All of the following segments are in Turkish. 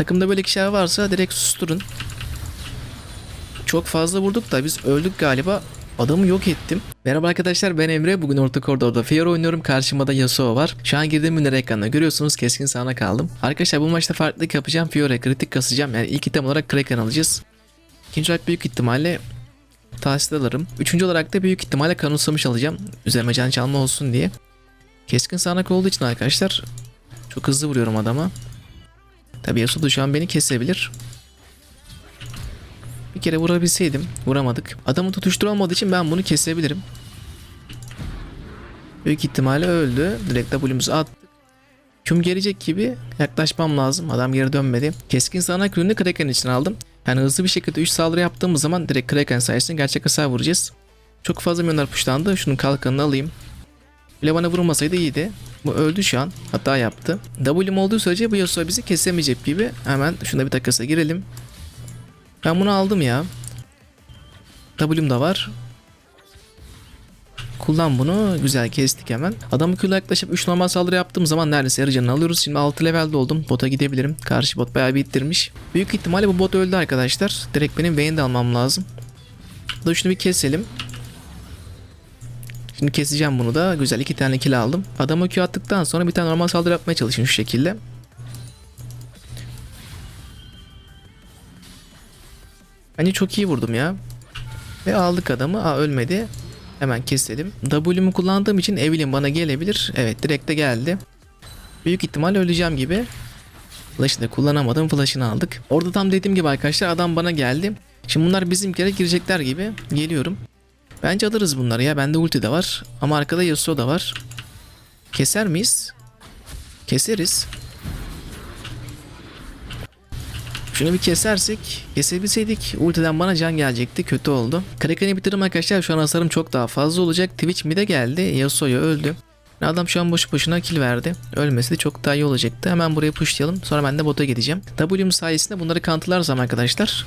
Takımda böyle kişiler varsa direkt susturun. Çok fazla vurduk da biz öldük galiba. Adamı yok ettim. Merhaba arkadaşlar ben Emre. Bugün orta koridorda Fiora oynuyorum. Karşımda Yasuo var. Şu an girdiğim ünlü ekranına görüyorsunuz keskin sağına kaldım. Arkadaşlar bu maçta farklılık yapacağım. Fiora kritik kasacağım. Yani ilk item olarak Kraken alacağız. İkinci olarak büyük ihtimalle tahsil alırım. Üçüncü olarak da büyük ihtimalle kanıtsamış alacağım. Üzerime can çalma olsun diye. Keskin sağanak olduğu için arkadaşlar çok hızlı vuruyorum adama. Tabi Yasuo şu an beni kesebilir. Bir kere vurabilseydim. Vuramadık. Adamı tutuştur olmadığı için ben bunu kesebilirim. Büyük ihtimalle öldü. Direkt W'muzu attık. Küm gelecek gibi yaklaşmam lazım. Adam geri dönmedi. Keskin sağanak ürünü Kraken için aldım. Yani hızlı bir şekilde 3 saldırı yaptığımız zaman direkt Kraken sayesinde gerçek hasar vuracağız. Çok fazla milyonlar puşlandı. Şunun kalkanını alayım. Bile bana vurmasaydı iyiydi. Bu öldü şu an. Hata yaptı. W'm olduğu sürece bu Yasuo bizi kesemeyecek gibi. Hemen şuna bir takasa girelim. Ben bunu aldım ya. W'm da var. Kullan bunu. Güzel kestik hemen. Adamı külle yaklaşıp 3 normal saldırı yaptığım zaman neredeyse yarı canını alıyoruz. Şimdi 6 levelde oldum. Bota gidebilirim. Karşı bot bayağı bir ittirmiş. Büyük ihtimalle bu bot öldü arkadaşlar. Direkt benim Vayne'i de almam lazım. Da şunu bir keselim. Şimdi keseceğim bunu da. Güzel iki tane kill aldım. Adamı Q attıktan sonra bir tane normal saldırı yapmaya çalışın şu şekilde. Bence çok iyi vurdum ya. Ve aldık adamı. Aa ölmedi. Hemen keselim. W'mu kullandığım için Evelyn bana gelebilir. Evet direkt de geldi. Büyük ihtimal öleceğim gibi. Flash'ını kullanamadım. Flash'ını aldık. Orada tam dediğim gibi arkadaşlar adam bana geldi. Şimdi bunlar bizimkilere girecekler gibi. Geliyorum. Bence alırız bunları ya. Bende ulti de var. Ama arkada Yasuo da var. Keser miyiz? Keseriz. Şunu bir kesersek, kesebilseydik ultiden bana can gelecekti. Kötü oldu. Kraken'i bitirdim arkadaşlar. Şu an hasarım çok daha fazla olacak. Twitch mid'e geldi. Yasuo'ya öldü. Adam şu an boşu boşuna kill verdi. Ölmesi de çok daha iyi olacaktı. Hemen buraya pushlayalım. Sonra ben de bota gideceğim. W'm sayesinde bunları kanıtlarsam arkadaşlar.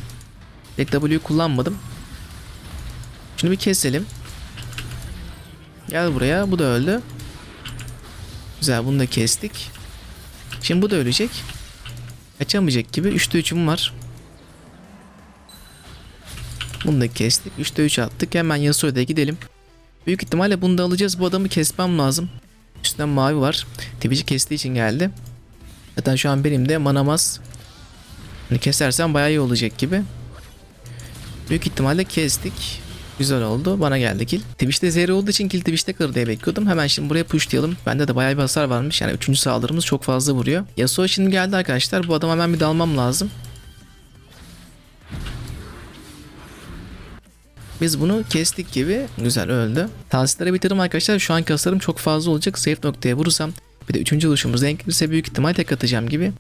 Tek W'yu kullanmadım. Şunu bir keselim. Gel buraya. Bu da öldü. Güzel bunu da kestik. Şimdi bu da ölecek. Kaçamayacak gibi. 3'te 3'üm var. Bunu da kestik. 3'te 3 attık. Hemen Yasuo'ya gidelim. Büyük ihtimalle bunu da alacağız. Bu adamı kesmem lazım. Üstten mavi var. Twitch'i kestiği için geldi. Zaten şu an benim de manamaz. Hani kesersem bayağı iyi olacak gibi. Büyük ihtimalle kestik. Güzel oldu. Bana geldi kill. Twitch'te zehri olduğu için kill Twitch'te kır diye bekliyordum. Hemen şimdi buraya pushlayalım. Bende de bayağı bir hasar varmış. Yani 3. saldırımız çok fazla vuruyor. Yasuo şimdi geldi arkadaşlar. Bu adama hemen bir dalmam lazım. Biz bunu kestik gibi. Güzel öldü. Tahsillere bitirdim arkadaşlar. Şu anki hasarım çok fazla olacak. Zayıf noktaya vurursam bir de 3. oluşumuz denk gelirse büyük ihtimal tek atacağım gibi.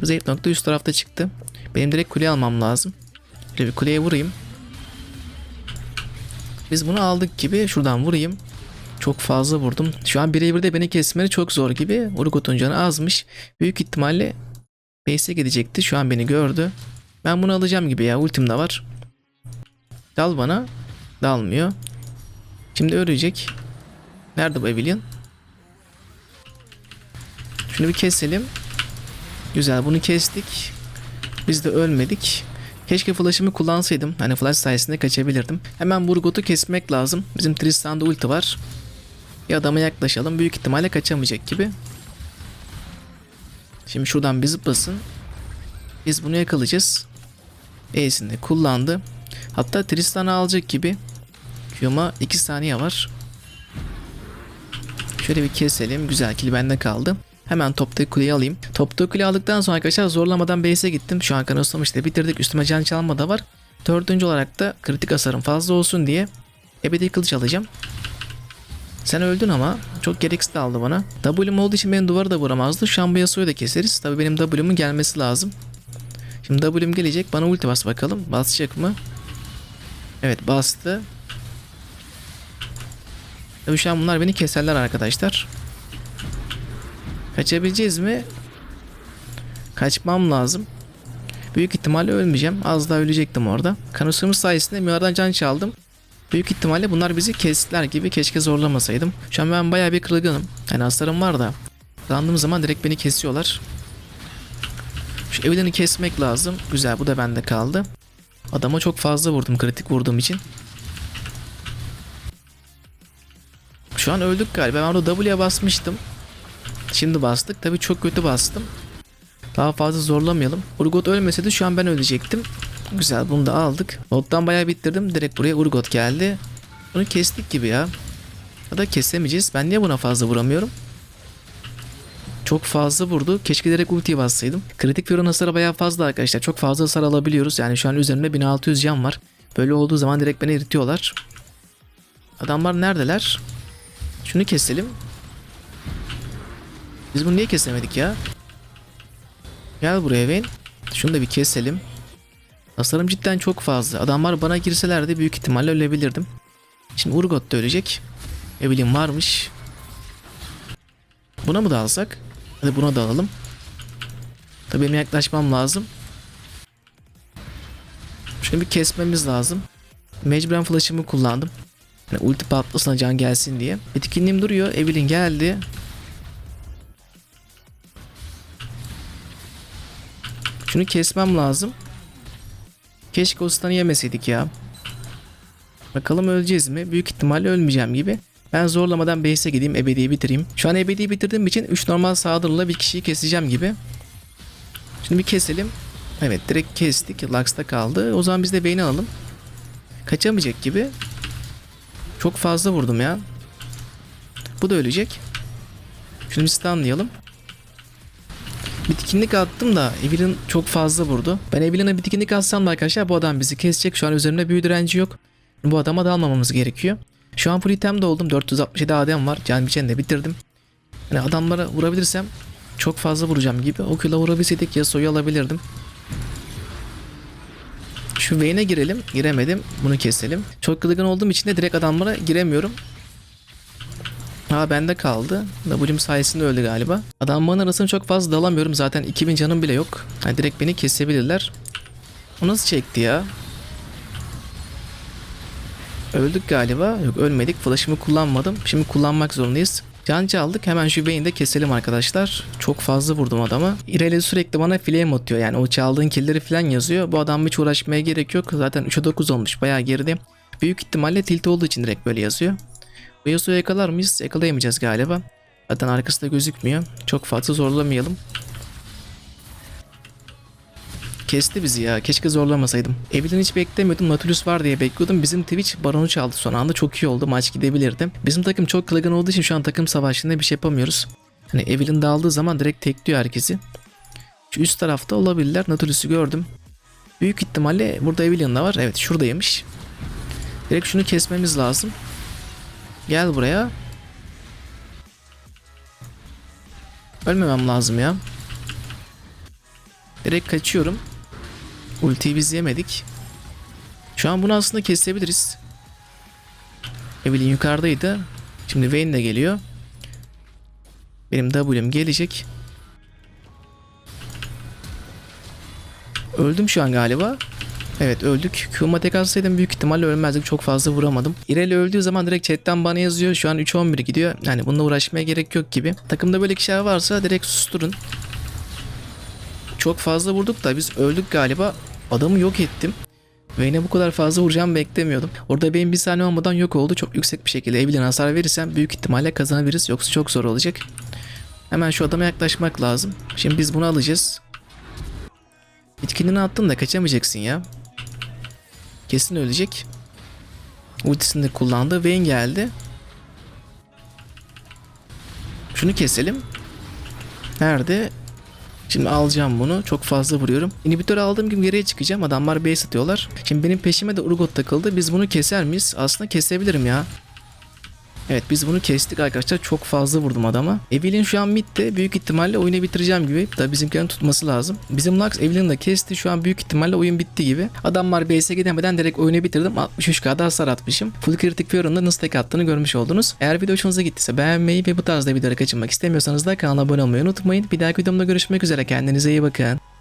Bu zayıf nokta üst tarafta çıktı. Benim direkt kuleye almam lazım. Böyle bir kuleye vurayım. Biz bunu aldık gibi şuradan vurayım. Çok fazla vurdum. Şu an birebir de beni kesmeni çok zor gibi. Urgot'un canı azmış. Büyük ihtimalle base'e gidecekti. Şu an beni gördü. Ben bunu alacağım gibi ya. Ultim de var. Dal bana. Dalmıyor. Şimdi ölecek. Nerede bu Evelyn? Şunu bir keselim. Güzel bunu kestik. Biz de ölmedik. Keşke flash'ımı kullansaydım. Hani flash sayesinde kaçabilirdim. Hemen Burgot'u kesmek lazım. Bizim Tristan'da ulti var. Bir adama yaklaşalım. Büyük ihtimalle kaçamayacak gibi. Şimdi şuradan bir zıplasın. Biz bunu yakalayacağız. E'sini kullandı. Hatta Tristan'ı alacak gibi. Q'ma 2 saniye var. Şöyle bir keselim. Güzel kill bende kaldı. Hemen toptaki kuleyi alayım. Toptaki kuleyi aldıktan sonra arkadaşlar zorlamadan base'e gittim. Şu an kanıtlamıştı işte bitirdik. Üstüme can çalma da var. Dördüncü olarak da kritik hasarım fazla olsun diye ebedi kılıç alacağım. Sen öldün ama çok gereksiz aldı bana. W'm olduğu için benim duvarı da vuramazdı. Şu an bu Yasuo'yu da keseriz. Tabii benim W'mun gelmesi lazım. Şimdi W'm gelecek. Bana ulti bas bakalım. Basacak mı? Evet bastı. Tabii şu an bunlar beni keserler arkadaşlar. Kaçabileceğiz mi? Kaçmam lazım. Büyük ihtimalle ölmeyeceğim. Az daha ölecektim orada. Kanusumuz sayesinde Mia'dan can çaldım. Büyük ihtimalle bunlar bizi kestiler gibi keşke zorlamasaydım. Şu an ben bayağı bir kırılganım. Yani hasarım var da. Kırandığım zaman direkt beni kesiyorlar. Şu Evelyn'i kesmek lazım. Güzel bu da bende kaldı. Adama çok fazla vurdum kritik vurduğum için. Şu an öldük galiba. Ben orada W'ye basmıştım. Şimdi bastık. Tabii çok kötü bastım. Daha fazla zorlamayalım. Urgot ölmeseydi şu an ben ölecektim. Güzel bunu da aldık. Nottan bayağı bitirdim. Direkt buraya Urgot geldi. Bunu kestik gibi ya. Ya da kesemeyeceğiz. Ben niye buna fazla vuramıyorum? Çok fazla vurdu. Keşke direkt ultiyi bassaydım. Kritik Fiora'nın hasarı bayağı fazla arkadaşlar. Çok fazla hasar alabiliyoruz. Yani şu an üzerimde 1600 can var. Böyle olduğu zaman direkt beni eritiyorlar. Adamlar neredeler? Şunu keselim. Biz bunu niye kesemedik ya? Gel buraya Vayne. Şunu da bir keselim. Hasarım cidden çok fazla. Adamlar bana girselerdi büyük ihtimalle ölebilirdim. Şimdi Urgot da ölecek. Ne bileyim varmış. Buna mı da? Hadi buna da alalım. Tabii benim yaklaşmam lazım. Şunu bir kesmemiz lazım. Mecburen flash'ımı kullandım. Yani ulti patlasına can gelsin diye. Etkinliğim duruyor. Evelyn geldi. Şunu kesmem lazım. Keşke o stun'ı yemeseydik ya. Bakalım öleceğiz mi? Büyük ihtimalle ölmeyeceğim gibi. Ben zorlamadan base'e gideyim ebediyi bitireyim. Şu an ebediyi bitirdiğim için 3 normal saldırıyla bir kişiyi keseceğim gibi. Şimdi bir keselim. Evet direkt kestik. Lux'ta kaldı. O zaman biz de Vayne'i alalım. Kaçamayacak gibi. Çok fazla vurdum ya. Bu da ölecek. Şunu bir stunlayalım. Bitkinlik attım da Evelyn çok fazla vurdu. Ben Evelyn'e bitkinlik atsam da arkadaşlar bu adam bizi kesecek. Şu an üzerimde büyü direnci yok. Bu adama dalmamamız gerekiyor. Şu an full item'de oldum. 467 adem var. Can biçeni de bitirdim. Yani adamlara vurabilirsem çok fazla vuracağım gibi. O kilo vurabilseydik Yasuo'yu alabilirdim. Şu Vayne'e girelim. Giremedim. Bunu keselim. Çok kılıgın olduğum için de direkt adamlara giremiyorum. Ha bende kaldı. W'm sayesinde öldü galiba. Adamların arasını çok fazla dalamıyorum. Zaten 2000 canım bile yok. Yani direkt beni kesebilirler. O nasıl çekti ya? Öldük galiba. Yok ölmedik. Flash'ımı kullanmadım. Şimdi kullanmak zorundayız. Cancı aldık. Hemen şu de keselim arkadaşlar. Çok fazla vurdum adama. İreli sürekli bana flame atıyor. Yani o çaldığın killleri falan yazıyor. Bu adam hiç uğraşmaya gerek yok. Zaten 3'e 9 olmuş. Bayağı geride. Büyük ihtimalle tilt olduğu için direkt böyle yazıyor. Yasuo'yu yakalar mıyız? Yakalayamayacağız galiba. Zaten arkası da gözükmüyor. Çok fazla zorlamayalım. Kesti bizi ya. Keşke zorlamasaydım. Evelyn hiç beklemiyordum. Nautilus var diye bekliyordum. Bizim Twitch baronu çaldı son anda. Çok iyi oldu. Maç gidebilirdi. Bizim takım çok kılıgın olduğu için şu an takım savaşında bir şey yapamıyoruz. Hani Evelyn dağıldığı zaman direkt tekliyor herkesi. Şu üst tarafta olabilirler. Nautilus'u gördüm. Büyük ihtimalle burada Evelyn de var. Evet şuradaymış. Direkt şunu kesmemiz lazım. Gel buraya. Ölmemem lazım ya. Direkt kaçıyorum. Ultiyi biz yemedik. Şu an bunu aslında kesebiliriz. Evelyn yukarıdaydı. Şimdi Vayne de geliyor. Benim W'm gelecek. Öldüm şu an galiba. Evet öldük. Q'ma tek büyük ihtimalle ölmezdik. Çok fazla vuramadım. İreli öldüğü zaman direkt chatten bana yazıyor. Şu an 3-11 gidiyor. Yani bununla uğraşmaya gerek yok gibi. Takımda böyle kişiler varsa direkt susturun. Çok fazla vurduk da biz öldük galiba. Adamı yok ettim. Ve yine bu kadar fazla vuracağımı beklemiyordum. Orada benim bir saniye olmadan yok oldu. Çok yüksek bir şekilde Evelyn hasar verirsem büyük ihtimalle kazanabiliriz. Yoksa çok zor olacak. Hemen şu adama yaklaşmak lazım. Şimdi biz bunu alacağız. Bitkinini attın da kaçamayacaksın ya. Kesin ölecek. Ultisini de kullandı. Vayne geldi. Şunu keselim. Nerede? Şimdi alacağım bunu. Çok fazla vuruyorum. İnhibitörü aldığım gibi geriye çıkacağım. Adamlar base atıyorlar. Şimdi benim peşime de Urgot takıldı. Biz bunu keser miyiz? Aslında kesebilirim ya. Evet biz bunu kestik arkadaşlar. Çok fazla vurdum adama. Evelyn şu an midde. Büyük ihtimalle oyunu bitireceğim gibi. Tabi bizimkilerin tutması lazım. Bizim Lux Evelyn'i de kesti. Şu an büyük ihtimalle oyun bitti gibi. Adamlar base'e gidemeden direkt oyunu bitirdim. 63k'da hasar atmışım. Full kritik Fiora'nın nasıl tek attığını görmüş oldunuz. Eğer video hoşunuza gittiyse beğenmeyi ve bu tarzda videoları kaçırmak istemiyorsanız da kanala abone olmayı unutmayın. Bir dahaki videomda görüşmek üzere. Kendinize iyi bakın.